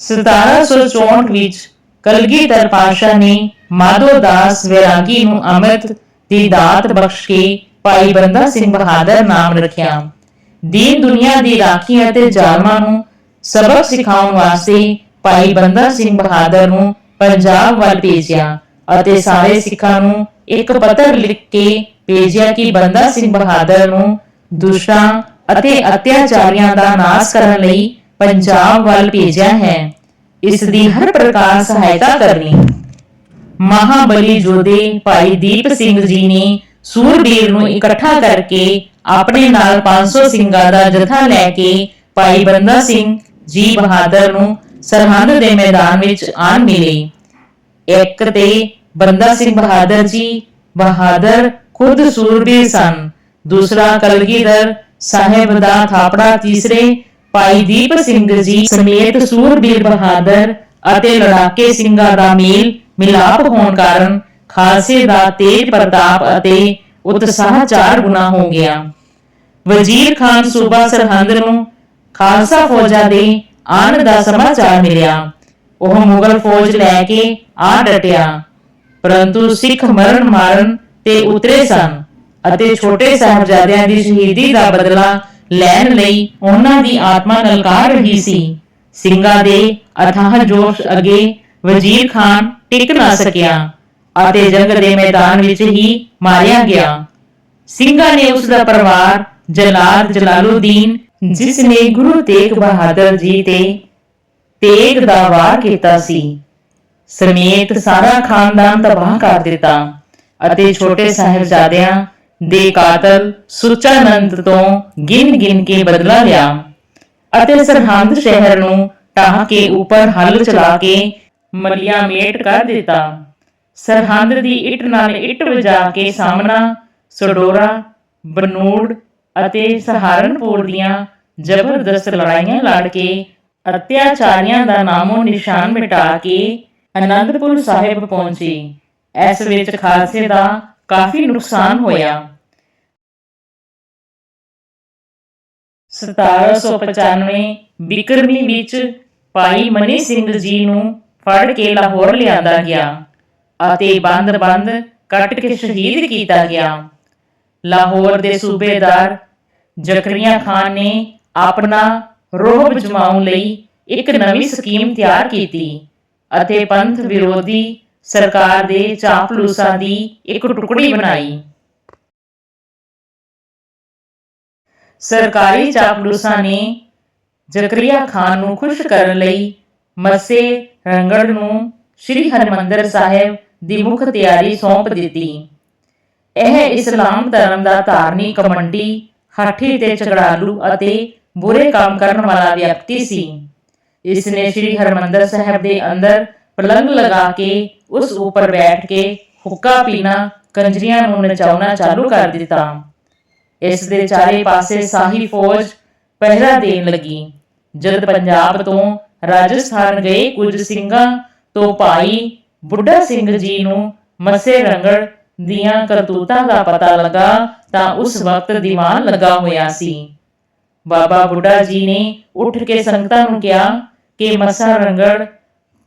1764 ਵਿੱਚ ਕਲਗੀਧਰ ਪਾਸ਼ਾ ਨੇ ਮਾਧੋ ਵੈਰਾਗੀ ਨੂੰ ਅੰਮ੍ਰਿਤ ਦੀ ਦਾਤ ਬਖਸ਼ ਕੇ ਭਾਈ ਬੰਦਾ ਸਿੰਘ ਬਹਾਦਰ ਨਾਮ ਰੱਖਿਆ। ਦੀਨ ਦੁਨੀਆ ਦੀ ਰਾਖੀ ਅਤੇ ਜ਼ਾਲਮਾਂ ਨੂੰ ਸਬਕ ਸਿਖਾਉਣ ਵਾਸਤੇ ਭਾਈ ਬੰਦਾ ਸਿੰਘ ਬਹਾਦਰ ਨੂੰ ਪੰਜਾਬ ਵੱਲ ਭੇਜਿਆ ਅਤੇ ਸਾਰੇ ਸਿੱਖਾਂ ਨੂੰ ਇੱਕ ਪੱਤਰ ਲਿਖ ਕੇ ਭੇਜਿਆ ਕਿ ਬੰਦਾ ਸਿੰਘ ਬਹਾਦਰ ਨੂੰ ਦੁਸ਼ਟਾਂ ਅਤੇ ਅਤਿਆਚਾਰੀਆਂ ਦਾ ਨਾਸ਼ ਕਰਨ ਲਈ ਪੰਜਾਬ ਵੱਲ ਭੇਜਿਆ ਹੈ। ਇਸ ਦੀ ਹਰ ਪ੍ਰਕਾਰ ਸਹਾਇਤਾ ਕਰਨੀ। ਮਹਾਬਲੀ ਜੋਧੇ ਭਾਈ ਦੀਪ ਸਿੰਘ ਜੀ ਨੇ ਸੂਰਬੀਰ ਨੂੰ ਇਕੱਠਾ ਕਰਕੇ ਆਪਣੇ ਨਾਲ 500 ਸਿੰਘਾਂ ਦਾ ਜਥਾ ਲੈ ਕੇ ਭਾਈ ਬੰਦਾ ਸਿੰਘ, ਜੀ ਬਹਾਦਰ ਨੂੰ ਸਰਹੰਦ ਦੇ ਮੈਦਾਨ ਵਿੱਚ ਆਣ ਮਿਲੇ। ਇੱਕ ਤੇ ਬੰਦਾ ਸਿੰਘ ਬਹਾਦਰ ਜੀ, ਬਹਾਦਰ ਖੁਦ ਸੂਰਬੀਰ ਸਨ। ਦੂਸਰਾ ਕਲਗੀਧਰ ਸਾਹਿਬ ਦਾ ਥਾਪੜਾ, ਤੀਸਰੇ ਭਾਈ ਦੀਪ ਸਿੰਘ ਜੀ ਸਮੇਤ ਸੂਰਬੀਰ ਬਹਾਦਰ ਅਤੇ ਲੜਾਕੇ ਸਿੰਘਾਂ ਦਾ ਮੇਲ ਮਿਲਾਪ ਹੋਣ ਕਾਰਨ ਖਾਲਸੇ ਦਾ ਤੇਜ ਪ੍ਰਤਾਪ ਅਤੇ ਉਤਸ਼ਾਹ ਚਾਰ ਗੁਣਾ ਹੋ ਗਿਆ। ਵਜ਼ੀਰ ਖਾਨ ਸੂਬਾ ਸਰਹੰਦ ਨੂੰ ਖਾਲਸਾ ਫੌਜਾਂ ਦੇ ਆਣ ਦਾ ਸਮਾਚਾਰ ਮਿਲਿਆ। ਉਹ ਮੁਗਲ ਫੌਜ ਲੈ ਕੇ ਆ ਡਟਿਆ। ਪਰੰਤੂ ਸਿੱਖ ਮਰਨ ਮਾਰਨ ਤੇ ਉਤਰੇ ਸਨ ਅਤੇ ਛੋਟੇ ਸਾਹਿਬਜ਼ਾਦਿਆਂ ਦੀ ਸ਼ਹੀਦੀ ਦਾ ਬਦਲਾ ਲੈਣ ਲਈ ਉਹਨਾਂ ਦੀ ਆਤਮਾ ਲਲਕਾਰ ਰਹੀ ਸੀ। ਸਿੰਘਾਂ ਦੇ ਅਥਾਹ ਜੋਸ਼ ਅੱਗੇ ਵਜ਼ੀਰ ਖਾਨ ਟਿਕ ਨਾ ਸਕਿਆ ਅਤੇ ਜੰਗ ਦੇ ਮੈਦਾਨ ਵਿੱਚ ਹੀ ਮਾਰਿਆ ਗਿਆ। ਸਿੰਘਾਂ ਨੇ ਉਸ ਦਾ ਪਰਿਵਾਰ ਜਲਾਲ ਜਲਾਲੁਦੀਨ, ਜਿਸ ਨੇ ਗੁਰੂ ਤੇਗ ਬਹਾਦਰ ਜੀ ਤੇ ਤੇਗ ਦਾ ਵਾਰ ਕੀਤਾ ਸੀ, ਸਮੇਤ ਸਾਰਾ ਖਾਨਦਾਨ ਤਬਾਹ ਕਰ ਦਿੱਤਾ ਅਤੇ ਛੋਟੇ ਸਾਹਿਬਜ਼ਾਦਿਆਂ ਦੇ ਕਾਤਲ ਸੁਚਾਨੰਦ ਤੋਂ ਗਿਣ ਗਿਣ ਕੇ ਬਦਲਾ ਲਿਆ ਅਤੇ ਸਰਹੰਦ ਸ਼ਹਿਰ ਨੂੰ ਢਾਹ ਕੇ ਉੱਪਰ ਹੱਲ ਚਲਾ ਕੇ ਮਲੀਆ ਮੇਟ ਕਰ ਦਿੱਤਾ। ਸਰਹੰਦ ਦੀ ਇੱਟ ਨਾਲ ਇੱਟ ਵਜਾ ਕੇ ਸਾਹਮਣਾ ਸਡੋਰਾ ਬਨੂੜ ਅਤੇ ਸਹਾਰਨਪੁਰ ਦੀਆਂ ਜ਼ਬਰਦਸਤ ਲੜਾਈਆਂ ਲੜ ਕੇ ਅਤਿਆਚਾਰੀਆਂ ਦਾ ਨਾਮੋ ਨਿਸ਼ਾਨ ਮਿਟਾ ਕੇ ਅਨੰਦਪੁਰ ਸਾਹਿਬ ਪਹੁੰਚੀ। ਇਸ ਵਿੱਚ ਖਾਲਸੇ ਦਾ ਕਾਫੀ ਨੁਕਸਾਨ ਹੋਇਆ। 1795 ਬਿਕਰਮੀ ਵਿੱਚ ਭਾਈ ਮਨੀ ਸਿੰਘ ਜੀ ਨੂੰ ਫੜ ਕੇ ਲਾਹੌਰ ਲਿਆਂਦਾ ਗਿਆ ਅਤੇ ਬੰਦ-ਬੰਦ ਕੱਟ ਕੇ ਸ਼ਹੀਦ ਕੀਤਾ ਗਿਆ। ਲਾਹੌਰ ਦੇ ਸੂਬੇਦਾਰ ਜ਼ਕਰੀਆ ਖਾਨ ਨੇ ਆਪਣਾ ਰੋਹਬ ਜਮਾਉਣ ਲਈ ਇੱਕ ਨਵੀਂ ਸਕੀਮ ਤਿਆਰ ਕੀਤੀ ਅਤੇ ਪੰਥ ਵਿਰੋਧੀ ਸਰਕਾਰ ਦੇ ਚਾਪਲੂਸਾਂ ਦੀ ਇੱਕ ਟੁਕੜੀ ਬਣਾਈ। ਸਰਕਾਰੀ ਚਾਪਲੂਸਾਂ ਨੇ ਜ਼ਕਰੀਆ ਖਾਨ ਨੂੰ ਖੁਸ਼ ਕਰਨ ਲਈ ਮੱਸੇ ਰੰਗੜ ਨੂੰ ਸ੍ਰੀ ਹਰਿਮੰਦਰ ਸਾਹਿਬ ਦੀ ਮੁੱਖ ਤਿਆਰੀ ਸੌਂਪ ਦਿੱਤੀ। ਇਹ ਇਸਲਾਮ ਧਰਮ ਦਾ ਧਾਰਨੀ ਕਮੰਡੀ ਹਾਠੀ ਤੇ ਝਗੜਾਲੂ ਅਤੇ ਬੁਰੇ ਕੰਮ ਕਰਨ ਵਾਲਾ ਵਿਅਕਤੀ ਸੀ। ਇਸ ਨੇ ਸ੍ਰੀ ਹਰਿਮੰਦਰ ਸਾਹਿਬ ਦੇ ਅੰਦਰ ਪਲੰਗ ਲਗਾ ਕੇ ਉਸ ਉੱਪਰ ਬੈਠ ਕੇ ਹੁੱਕਾ ਪੀਣਾ, ਕੰਜਰੀਆਂ ਨੂੰ ਨਚਾਉਣਾ ਚਾਲੂ ਕਰ ਦਿੱਤਾ। ਇਸ ਦੇ ਚਾਰੇ ਪਾਸੇ ਸਾਹੀ ਫੌਜ ਪਹਿਰਾ ਦੇਣ ਲੱਗੀ। ਜਦ ਪੰਜਾਬ ਤੋਂ ਰਾਜਸਥਾਨ ਗਏ ਕੁਝ ਸਿੰਘਾਂ ਤੋਂ ਭਾਈ ਬੁੱਢਾ ਸਿੰਘ ਜੀ ਨੂੰ ਮੱਸੇ ਰੰਗੜ ਦੀਆਂ ਕਰਤੂਤਾਂ ਦਾ ਪਤਾ ਲੱਗਾ ਤਾਂ ਉਸ ਵਕਤ ਦੀਵਾਨ ਲੱਗਾ ਹੋਇਆ ਸੀ। ਬਾਬਾ ਬੁੱਢਾ ਜੀ ਨੇ ਉੱਠ ਕੇ ਸੰਗਤਾਂ ਨੂੰ ਕਿਹਾ ਕਿ ਮੱਸਾ ਰੰਗੜ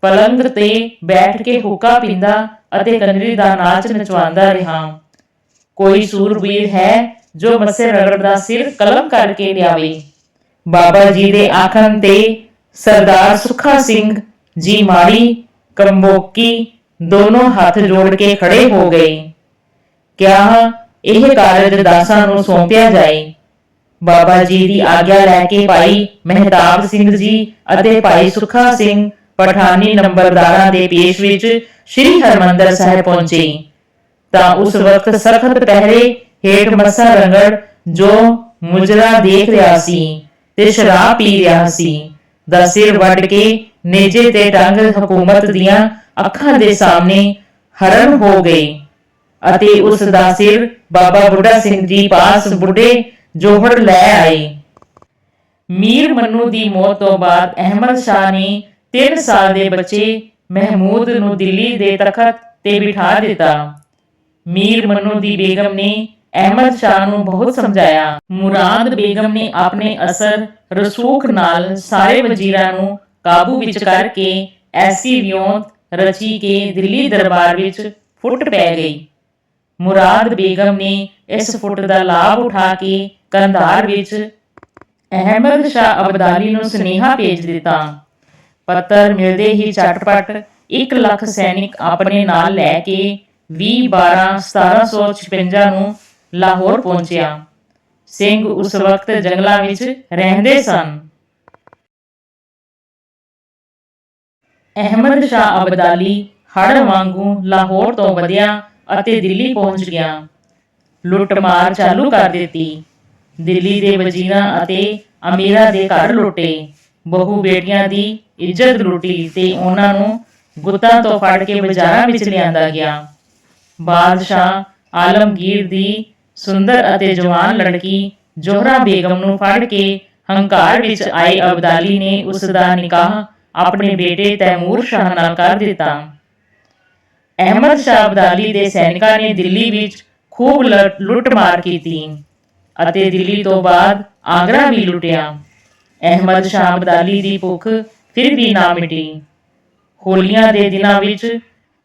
ਪਲੰਗ ਤੇ ਬੈਠ ਕੇ ਹੁੱਕਾ ਪੀਂਦਾ ਅਤੇ ਕੰਜਰੀ ਦਾ ਨਾਚ ਨਚਵਾਉਂਦਾ ਰਿਹਾ। ਕੋਈ ਸੂਰਬੀਰ ਹੈ ਜੋ ਮੱਸੇ ਰਗੜ ਦਾ ਸਿਰ ਕਲਮ ਕਰਕੇ ਲਿਆਵੇ। ਬਾਬਾ ਜੀ ਦੇ ਆਖਣ ਤੇ ਸਰਦਾਰ ਸੁਖਾ ਸਿੰਘ, ਜੀ ਮਾੜੀ, ਕੰਬੋਕੀ ਦੋਨੋਂ ਹੱਥ ਜੋੜ ਕੇ ਖੜੇ ਹੋ ਗਏ। ਕਿਹਾ ਇਹ ਕਾਰਜ ਦਾਸਾਂ ਨੂੰ ਸੌਂਪਿਆ ਜਾਏ? ਬਾਬਾ ਜੀ ਦੀ ਆਗਿਆ ਲੈ ਕੇ ਭਾਈ ਮਹਿਤਾਬ ਸਿੰਘ ਜੀ ਅਤੇ ਭਾਈ ਸੁਖਾ ਸਿੰਘ ਪਠਾਨੀ ਨੰਬਰਦਾਰਾਂ ਦੇ ਪੇਸ਼ ਵਿੱਚ ਸ੍ਰੀ ਹਰਮੰਦਰ ਸਾਹਿਬ ਪਹੁੰਚੇ। ਤਾਂ ਉਸ ਵਕਤ ਸਖਤ ਪਹਿਰੇ ਹੇਠ ਮੱਸਾ ਰੰਗੜ ਜੋ ਮੁਜਰਾ ਦੇਖ ਰਿਹਾ ਸੀ ਤੇ ਸ਼ਰਾਬ ਪੀ ਰਿਹਾ ਸੀ, ਦਾ ਸਿਰ ਵੱਢ ਕੇ ਨੇਜੇ ਤੇ ਟੰਗ ਹਕੂਮਤ ਦੀਆਂ ਅੱਖਾਂ ਦੇ ਸਾਹਮਣੇ ਹਰਨ ਹੋ ਗਏ ਅਤੇ ਉਸ ਦਾ ਸਿਰ ਬਾਬਾ ਬੁੱਢਾ ਸਿੰਘ ਜੀ ਪਾਸ ਬੁੱਢੇ ਜੋਹੜ ਲੈ ਆਏ। ਮੀਰ ਮੰਨੂ ਦੀ ਮੌਤ ਤੋਂ ਬਾਅਦ ਅਹਿਮਦ ਸ਼ਾਹ ਨੇ 3 ਸਾਲ ਦੇ ਬੱਚੇ ਮਹਿਮੂਦ ਨੂੰ ਦਿੱਲੀ ਦੇ ਤਖਤ ਤੇ ਬਿਠਾ ਦਿੱਤਾ। ਮੀਰ ਮੰਨੂ ਦੀ ਬੇਗਮ ਨੇ ਅਹਿਮਦ ਸ਼ਾਹ ਨੂੰ ਬਹੁਤ ਸਮਝਾਇਆ। ਮੁਰਾਦ ਬੇਗਮ ਨੇ ਆਪਣੇ ਅਸਰ ਰਸੂਖ ਨਾਲ ਸਾਰੇ ਵਜ਼ੀਰਾਂ ਨੂੰ ਕਾਬੂ ਵਿੱਚ ਕਰਕੇ ਐਸੀ ਵਿਉਂਤ ਰਚੀ ਕਿ ਦਿੱਲੀ ਦਰਬਾਰ ਵਿੱਚ ਫੁੱਟ ਪੈ ਗਈ। ਮੁਰਾਦ ਬੇਗਮ ਨੇ ਇਸ ਫੁੱਟ ਦਾ ਲਾਭ ਉਠਾ ਕੇ ਕੰਧਾਰ ਵਿੱਚ ਅਹਿਮਦ ਸ਼ਾਹ ਅਬਦਾਲੀ ਨੂੰ ਸੁਨੇਹਾ ਭੇਜ ਦਿੱਤਾ। ਪੱਤਰ ਮਿਲਦੇ ਹੀ ਝਟਪਟ 1 ਲੱਖ ਸੈਨਿਕ ਆਪਣੇ ਨਾਲ ਲੈ ਕੇ 20 12 1756 ਨੂੰ ਲਾਹੌਰ ਪਹੁੰਚਿਆ। ਸਿੰਘ ਉਸ ਵਕਤ ਜੰਗਲਾਂ ਵਿੱਚ ਰਹਿੰਦੇ ਸਨ। ਅਹਿਮਦ ਸ਼ਾਹ ਅਬਦਾਲੀ ਹੜ ਵਾਂਗੂ ਲਾਹੌਰ ਤੋਂ ਵਧਿਆ ਅਤੇ ਦਿੱਲੀ ਪਹੁੰਚ ਗਿਆ। ਲੁੱਟਮਾਰ ਚਾਲੂ ਕਰ ਦਿੱਤੀ। ਦਿੱਲੀ ਦੇ ਵਜ਼ੀਰਾਂ ਅਤੇ ਅਮੀਰਾਂ ਦੇ ਘਰ ਲੁੱਟੇ। ਬਹੁ ਬੇਟੀਆਂ ਦੀ ਇੱਜ਼ਤ ਲੁੱਟੀ ਤੇ ਉਹਨਾਂ ਨੂੰ ਗੁੱਤਾਂ ਤੋਂ ਫੜ ਕੇ ਬਾਜ਼ਾਰਾਂ ਵਿੱਚ ਲਿਆਂਦਾ ਗਿਆ। ਬਾਦਸ਼ਾਹ ਆਲਮਗੀਰ ਦੀ ਸੁੰਦਰ ਅਤੇ ਜਵਾਨ ਲੜਕੀ ਜੋਹਰਾ ਬੇਗਮ ਨੂੰ ਫੜ ਕੇ ਹੰਕਾਰ ਵਿੱਚ ਆਏ ਅਬਦਾਲੀ ਨੇ ਉਸ ਦਾ ਨਿਕਾਹ ਆਪਣੇ ਬੇਟੇ ਤੈਮੂਰ ਸ਼ਾਹ ਨਾਲ ਕਰ ਦਿੱਤਾ। ਅਹਿਮਦ ਸ਼ਾਹ ਅਬਦਾਲੀ ਦੇ ਸੈਨਿਕਾਂ ਨੇ ਦਿੱਲੀ ਵਿੱਚ ਖੂਬ ਲੁੱਟ- ਲੁੱਟਮਾਰ ਕੀਤੀ ਅਤੇ ਦਿੱਲੀ ਤੋਂ ਬਾਅਦ ਆਗਰਾ ਵੀ ਲੁੱਟਿਆ। ਅਹਿਮਦ ਸ਼ਾਹ ਅਬਦਾਲੀ ਦੀ ਭੁੱਖ ਫਿਰ ਵੀ ਨਾ ਮਿਟੀ। ਹੋਲੀਆਂ ਦੇ ਦਿਨਾਂ ਵਿੱਚ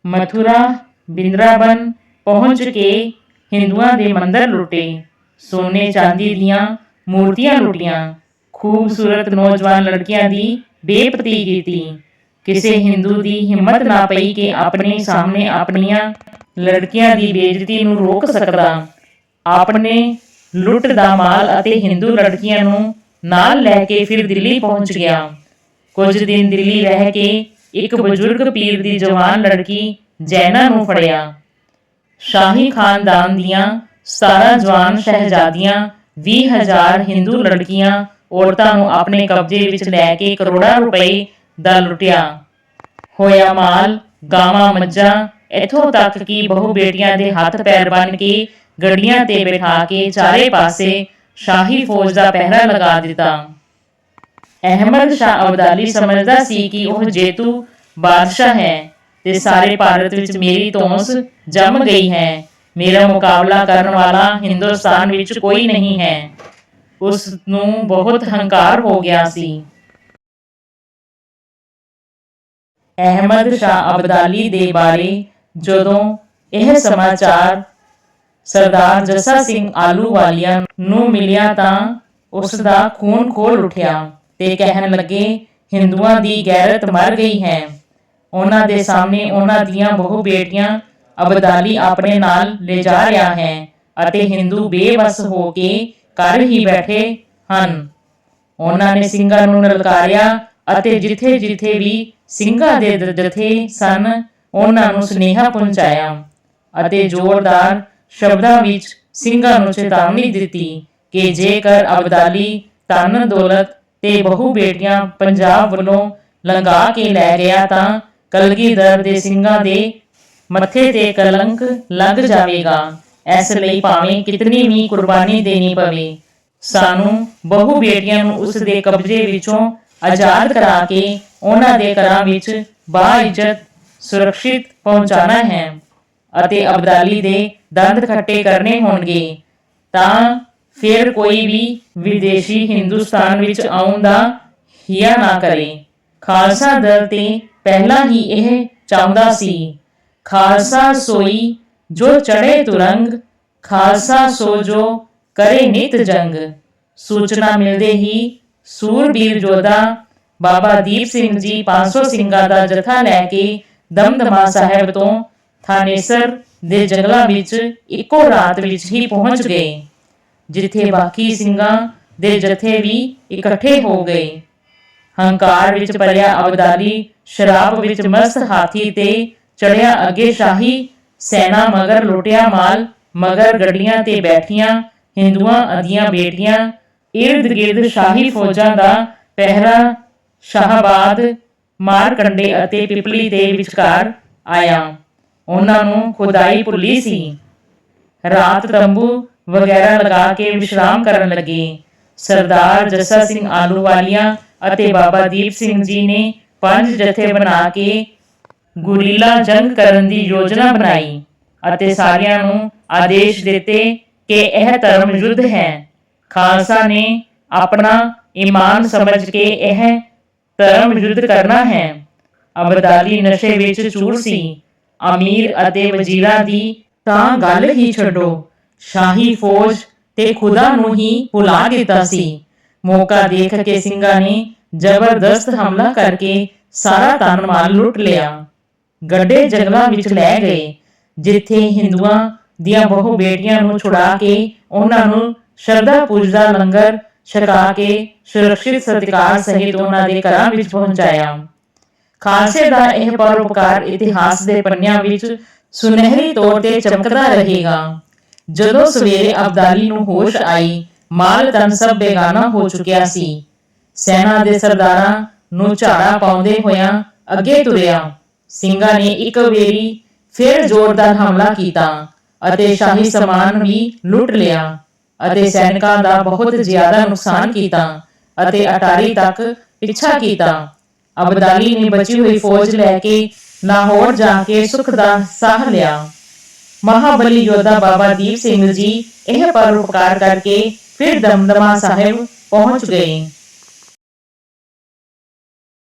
ਮਥੁਰਾ, ਬਿੰਦਰਾਬਨ ਪਹੁੰਚ ਕੇ ਹਿੰਦੂਆਂ ਦੇ ਮੰਦਰ ਲੁੱਟੇ। ਸੋਨੇ ਚਾਂਦੀ ਦੀਆਂ ਮੂਰਤੀਆਂ ਲੁੱਟੀਆਂ। ਖੂਬਸੂਰਤ ਨੌਜਵਾਨ ਲੜਕੀਆਂ ਦੀ ਬੇਪਤੀ ਕੀਤੀ। ਕਿਸੇ ਹਿੰਦੂ ਦੀ ਹਿੰਮਤ ਨਾ ਪਈ ਕਿ ਆਪਣੇ ਸਾਹਮਣੇ ਆਪਣੀਆਂ ਲੜਕੀਆਂ ਦੀ ਬੇਇੱਜ਼ਤੀ ਨੂੰ ਰੋਕ ਸਕਦਾ। ਆਪਣੇ ਲੁੱਟ ਦਾ ਮਾਲ ਅਤੇ ਹਿੰਦੂ ਲੜਕੀਆਂ ਨੂੰ ਨਾਲ ਲੈ ਕੇ ਫਿਰ ਦਿੱਲੀ ਪਹੁੰਚ ਗਿਆ। ਕੁਝ ਦਿਨ ਦਿੱਲੀ ਰਹਿ ਕੇ ਇੱਕ ਬਜ਼ੁਰਗ ਪੀਰ ਦੀ ਜਵਾਨ ਲੜਕੀ ਜੈਨਾ ਨੂੰ ਫੜਿਆ। ਸ਼ਾਹੀ ਖਾਨਦਾਨ ਦੀਆਂ 17 ਜਵਾਨ ਸ਼ਹਿਜ਼ਾਦੀਆਂ 20000 ਹਿੰਦੂ ਲੜਕੀਆਂ, ਔਰਤਾਂ ਨੂੰ ਆਪਣੇ ਕਬਜ਼ੇ ਵਿੱਚ ਲੈ ਕੇ ਕਰੋੜਾਂ ਰੁਪਏ ਦਾ ਲੁੱਟਿਆ। ਹੋਇਆ ਮਾਲ, ਗਾਵਾਂ, ਮੱਝਾਂ, ਇੱਥੋਂ ਤੱਕ ਕਿ ਬਹੁ ਬੇਟੀਆਂ ਦੇ ਹੱਥ ਪੈਰ ਬੰਨ ਕੇ ਗੱਡੀਆਂ ਤੇ ਬਿਠਾ ਕੇ ਚਾਰੇ ਪਾਸੇ ਸ਼ਾਹੀ ਫੌਜ ਦਾ ਪਹਿਰਾ ਲਗਾ ਦਿੱਤਾ। ਅਹਿਮਦ ਸ਼ਾਹ ਅਬਦਾਲੀ ਸਮਝਦਾ ਸੀ ਕਿ ਉਹ ਜੇਤੂ ਬਾਦਸ਼ਾਹ ਹੈ ਤੇ ਸਾਰੇ ਭਾਰਤ ਵਿੱਚ ਮੇਰੀ ਧੌਂਸ ਜੰਮ ਗਈ ਹੈ। ਮੇਰਾ ਮੁਕਾਬਲਾ ਕਰਨ ਵਾਲਾ ਹਿੰਦੁਸਤਾਨ ਵਿੱਚ ਕੋਈ ਨਹੀਂ ਹੈ। ਉਸ ਨੂੰ ਬਹੁਤ ਹੰਕਾਰ ਹੋ ਗਿਆ ਸੀ। ਅਹਿਮਦ ਸ਼ਾਹ ਅਬਦਾਲੀ ਦੇ ਬਾਰੇ ਜਦੋਂ ਇਹ ਸਮਾਚਾਰ ਸਰਦਾਰ ਜੱਸਾ ਸਿੰਘ ਆਲੂ ਆਲੂਵਾਲੀਆ ਨੂੰ ਮਿਲਿਆ ਤਾਂ ਉਸ ਦਾ ਖੂਨ ਖੋਲ ਉੱਠਿਆ ਤੇ ਕਹਿਣ ਲੱਗੇ, ਹਿੰਦੂਆਂ ਦੀ ਗੈਰਤ ਮਰ ਗਈ ਹੈ। ਉਹਨਾਂ ਦੇ ਸਾਹਮਣੇ ਉਹਨਾਂ ਦੀਆਂ ਬਹੁ ਬੇਟੀਆਂ ਅਬਦਾਲੀ ਆਪਣੇ ਨਾਲ ਲੈ ਜਾ ਰਿਹਾ ਹੈ ਅਤੇ ਹਿੰਦੂ ਬੇਵਸ ਹੋ ਕੇ ਘਰ ਹੀ ਬੈਠੇ ਹਨ। ਉਹਨਾਂ ਨੇ ਸਿੰਘਾਂ ਨੂੰ ਨਲਕਾਰਿਆ ਅਤੇ ਜਿੱਥੇ ਜਿੱਥੇ ਵੀ ਸਿੰਘਾਂ ਦੇ, ਜਥੇ ਸਨ, ਉਹਨਾਂ ਨੂੰ ਸੁਨੇਹਾ ਪਹੁੰਚਾਇਆ ਅਤੇ ਜ਼ੋਰਦਾਰ ਸ਼ਬਦਾਂ ਵਿੱਚ ਸਿੰਘਾਂ ਨੂੰ ਚੇਤਾਵਨੀ ਦਿੱਤੀ ਕਿ ਜੇਕਰ ਅਬਦਾਲੀ, ਧਨ ਦੌਲਤ ਤੇ ਬਹੁ ਬੇਟੀਆਂ ਪੰਜਾਬ ਵੱਲੋਂ ਲੰਘਾ ਕੇ ਲੈ ਗਿਆ ਤਾਂ ਕਲਗੀਧਰ ਦੇ ਸਿੰਘਾਂ ਦੇ ਮੱਥੇ ਤੇ ਕਲੰਕ ਲੱਗ ਜਾਵੇਗਾ। ਇਸ ਲਈ ਭਾਵੇਂ ਕਿਤਨੀ ਵੀ ਕੁਰਬਾਨੀ ਦੇਣੀ ਪਵੇ, ਸਾਨੂੰ ਬਹੁ ਬੇਟੀਆਂ ਨੂੰ ਉਸ ਦੇ ਕਬਜ਼ੇ ਵਿੱਚੋਂ ਆਜ਼ਾਦ ਕਰਾ ਕੇ ਉਹਨਾਂ ਦੇ ਘਰਾਂ ਵਿੱਚ ਬਾਇਜ਼ਤ ਸੁਰੱਖਿਅਤ ਪਹੁੰਚਾਣਾ ਹੈ। ਅਤੇ ਅਬਦਾਲੀ ਦੇ ਦੰਦ ਖੱਟੇ ਕਰਨੇ ਹੋਣਗੇ। ਤਾਂ ਫਿਰ ਕੋਈ ਵੀ ਵਿਦੇਸ਼ੀ ਹਿੰਦੁਸਤਾਨ ਵਿੱਚ ਆਉਣ ਦਾ ਹਿਆ ਨਾ ਕਰੇ। ਖਾਲਸਾ ਦਲ ਤੇ ਪਹਿਲਾਂ ਹੀ ਇਹ ਚਾਹੁੰਦਾ ਸੀ। ਖਾਲਸਾ ਸੋਈ ਜੋ ਚੜੇ ਤੁਰੰਗ, ਖਾਲਸਾ ਸੋ ਜੋ ਕਰੇ ਨਿਤ ਜੰਗ। ਸੂਚਨਾ ਮਿਲਦੇ ਹੀ ਸੂਰਬੀਰ ਜੋਧਾ ਬਾਬਾ ਦੀਪ ਸਿੰਘ ਜੀ 500 ਸਿੰਘਾਂ ਦਾ ਜਥਾ ਲੈ ਕੇ ਦਮਦਮਾ ਸਾਹਿਬ ਤੋਂ ਥਾਨੇਸਰ ਦੇ ਜੰਗਲਾਂ ਵਿੱਚ ਇੱਕੋ ਰਾਤ ਵਿੱਚ ਹੀ ਪਹੁੰਚ ਗਏ, ਜਿੱਥੇ ਬਾਕੀ ਸਿੰਘਾਂ ਦੇ ਜਥੇ ਵੀ ਇਕੱਠੇ ਹੋ ਗਏ। ਹੰਕਾਰ ਵਿੱਚ ਭਰਿਆ ਅਬਦਾਲੀ ਸ਼ਰਾਬ ਵਿੱਚ ਮਸਤ ਹਾਥੀ ਤੇ ਚੜਿਆ ਅੱਗੇ ਸ਼ਾਹੀ, ਸੈਨਾ ਮਗਰ ਲੁੱਟਿਆ ਮਾਲ, ਮਗਰ ਗੱਡੀਆਂ ਤੇ ਬੈਠੀਆਂ ਹਿੰਦੂਆਂ ਅਦੀਆਂ ਬੇਟੀਆਂ, ਇਰਦ ਗਿਰਦ ਸ਼ਾਹੀ ਫੌਜਾਂ ਦਾ ਪਹਿਰਾ ਸ਼ਾਹਬਾਦ ਮਾਰ ਕੰਡੇ ਅਤੇ ਪਿਪਲੀ ਦੇ ਵਿਚਕਾਰ ਆਇਆ। ਉਹਨਾਂ ਨੂੰ ਖੁਦਾਈ ਭੁੱਲੀ ਸੀ। ਰਾਤ ਤੰਬੂ ਵਗੈਰਾ ਲਗਾ ਕੇ ਵਿਸ਼ਰਾਮ ਕਰਨ ਲੱਗੇ। ਸਰਦਾਰ ਜੱਸਾ ਸਿੰਘ ਆਲੂਵਾਲੀਆ ਅਤੇ ਬਾਬਾ ਦੀਪ ਸਿੰਘ ਜੀ ਨੇ ਪੰਜ ਜਥੇ ਬਣਾ ਕੇ ਗੁਰੀਲਾ ਜੰਗ ਕਰਨ ਦੀ ਯੋਜਨਾ ਬਣਾਈ ਅਤੇ ਸਾਰਿਆਂ ਨੂੰ ਆਦੇਸ਼ ਦਿੱਤੇ ਕਿ ਇਹ ਧਰਮ ਯੁੱਧ ਹੈ। ਖਾਲਸਾ ਨੇ ਆਪਣਾ ਈਮਾਨ ਸਮਝ ਕੇ ਇਹ ਧਰਮ ਯੁੱਧ ਕਰਨਾ ਹੈ। ਅਬਦਾਲੀ ਨਸ਼ੇ ਵਿੱਚ ਚੂਰ ਸੀ। ਅਮੀਰ ਅਤੇ ਵਜ਼ੀਰਾਂ ਦੀ ਤਾਂ ਗੱਲ ਹੀ ਛੱਡੋ। ਸ਼ਾਹੀ ਫੌਜ ਤੇ ਖੁਦਾ ਨੂੰ ਹੀ ਭੁਲਾ ਦਿੱਤਾ ਸੀ। ਮੌਕਾ ਦੇਖ ਕੇ ਸਿੰਘਾਂ ਨੇ ਜ਼ਬਰਦਸਤ ਹਮਲਾ ਕਰਕੇ ਸਾਰਾ ਧਨ ਲੁੱਟ ਲਿਆ। ਗੱਡੇ ਜੰਗਲਾਂ ਵਿੱਚ ਲੈ ਗਏ, ਜਿੱਥੇ ਹਿੰਦੂਆਂ ਦੀਆਂ ਬਹੁ ਬੇਟੀਆਂ ਨੂੰ ਛੁਡਾ ਕੇ ਉਹਨਾਂ ਨੂੰ ਸ਼ਰਧਾ ਪੂਜਾ ਲੰਗਰ ਛਕਾ ਕੇ ਸੁਰੱਖਿਅਤ ਸਤਿਕਾਰ ਸਹਿਤ ਉਹਨਾਂ ਦੇ ਘਰਾਂ ਵਿੱਚ ਪਹੁੰਚਾਇਆ। ਖਾਲਸੇ ਦਾ ਇਹ ਪਰਉਪਕਾਰ ਇਤਿਹਾਸ ਦੇ ਪੰਨਿਆਂ ਵਿੱਚ ਸੁਨਹਿਰੀ ਤੌਰ ਤੇ ਚਮਕਦਾ ਰਹੇਗਾ। ਜਦੋਂ ਸਵੇਰੇ ਅਬਦਾਲੀ ਨੂੰ ਹੋਸ਼ ਆਈ, ਮਾਲ ਤਨ ਸਭ ਬੇਗਾਨਾ ਹੋ ਚੁੱਕਿਆ ਸੀ। ਸੈਨਾ ਦੇ ਸਰਦਾਰਾਂ ਨੂੰ ਝਾੜਾ ਪਾਉਂਦੇ ਹੋਇਆਂ ਅੱਗੇ ਤੁਰਿਆ। ਸਿੰਘਾਂ ਨੇ ਇੱਕ ਵੇਰੀ ਫਿਰ ਜ਼ੋਰਦਾਰ ਹਮਲਾ ਕੀਤਾ ਅਤੇ ਸ਼ਾਹੀ ਸਮਾਨ ਵੀ ਲੁੱਟ ਲਿਆ ਅਤੇ ਸੈਨਿਕਾਂ ਦਾ ਬਹੁਤ ਜ਼ਿਆਦਾ ਨੁਕਸਾਨ ਕੀਤਾ ਅਤੇ ਅਟਾਰੀ ਤੱਕ ਪਿੱਛਾ ਕੀਤਾ। ਅਬਦਾਲੀ ਨੇ ਬਚੀ ਹੋਈ ਫੌਜ ਲੈ ਕੇ ਲਾਹੌਰ ਜਾ ਕੇ ਸੁਖ ਦਾ ਸਾਹ ਲਿਆ। ਮਹਾਬਲੀ ਯੋਧਾ ਬਾਬਾ ਦੀਪ ਸਿੰਘ ਜੀ ਇਹ ਪਰਉਪਕਾਰ ਕਰਕੇ ਫਿਰ ਦਮਦਮਾ ਸਾਹਿਬ ਪਹੁੰਚ ਗਏ।